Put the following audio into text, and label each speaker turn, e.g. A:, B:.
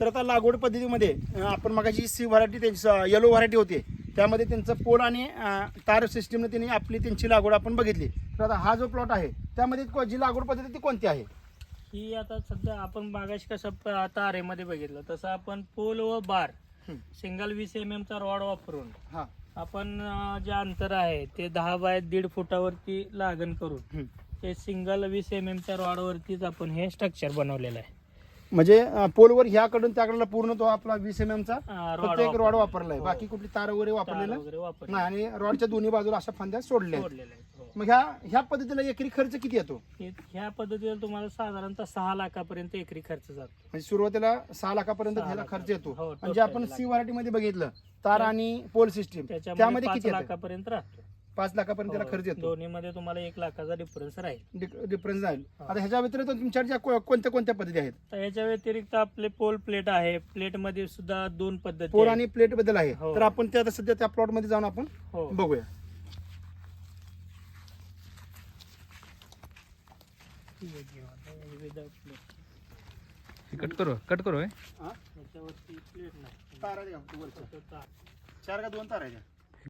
A: तर आता लागवड पद्धतीमध्ये आपण मगाची सी व्हरायटी त्यांची येलो व्हरायटी होती. त्यामध्ये त्यांचं पोल आणि तार सिस्टीमने त्यांनी आपली त्यांची लागवड आपण बघितली. तर आता हा जो प्लॉट आहे त्यामध्ये जी लागवड पद्धती ती कोणती आहे?
B: ही आता सध्या आपण बागाशी कसं प- तारेमध्ये बघितलं तसं आपण पोल व बार. सिंगल वीस एम एम चा रॉड वापरून
A: हा.
B: आपण जे अंतर आहे ते दहा बाय दीड फुटावरती लागण करून. ते सिंगल वीस एम एमच्या रॉडवरतीच आपण हे स्ट्रक्चर बनवलेलं आहे.
A: म्हणजे पोलवर ह्याकडून त्याकडला पूर्ण तो आपला वीस एम एमचा एक रॉड
B: वापरलेला.
A: वापरला आहे
B: हो.
A: बाकी कुठली तार वगैरे वापरलेलं. नाही आणि रॉडच्या दोन्ही बाजूला अशा फांद्या सोडल्या.
B: हो.
A: मग ह्या ह्या पद्धतीला एकरी खर्च किती येतो
B: ह्या पद्धतीला तुम्हाला साधारणतः सहा लाखापर्यंत एकरी खर्च जातो
A: म्हणजे सुरुवातीला सहा लाखापर्यंत ह्याला. खर्च येतो म्हणजे आपण सी व्हरायटी मध्ये बघितलं तार आणि पोल सिस्टीम त्यामध्ये किती येतं
B: लाखापर्यंत राहतो
A: पाच लाखापर्यंत त्याला
B: हो,
A: खर्च येतो
B: दोन्हीमध्ये तुम्हाला एक लाखाचा डिफरन्स राहील
A: डिफरन्स
B: हा.
A: आता ह्याच्या व्यतिरिक्त तुमच्याकडे को- कोणत्या कोणत्या पद्धती आहेत
B: तर याच्या व्यतिरिक्त आपले पोल प्लेट आहे प्लेटमध्ये सुद्धा दोन पद्धती
A: पोल
B: आहेत.
A: आणि प्लेटबद्दल आहे
B: हो.
A: तर आपण ते आता सध्या त्या प्लॉटमध्ये जाऊन आपण
B: हो
A: बघूया
B: ठीक आहे, घेऊ आता without plate.
C: कट करू कट करू
A: हा?
B: याच्यावरती प्लेट नाही
A: तार आहे का वरच्या?
B: फक्त तार.
A: चार का दोन तार आहे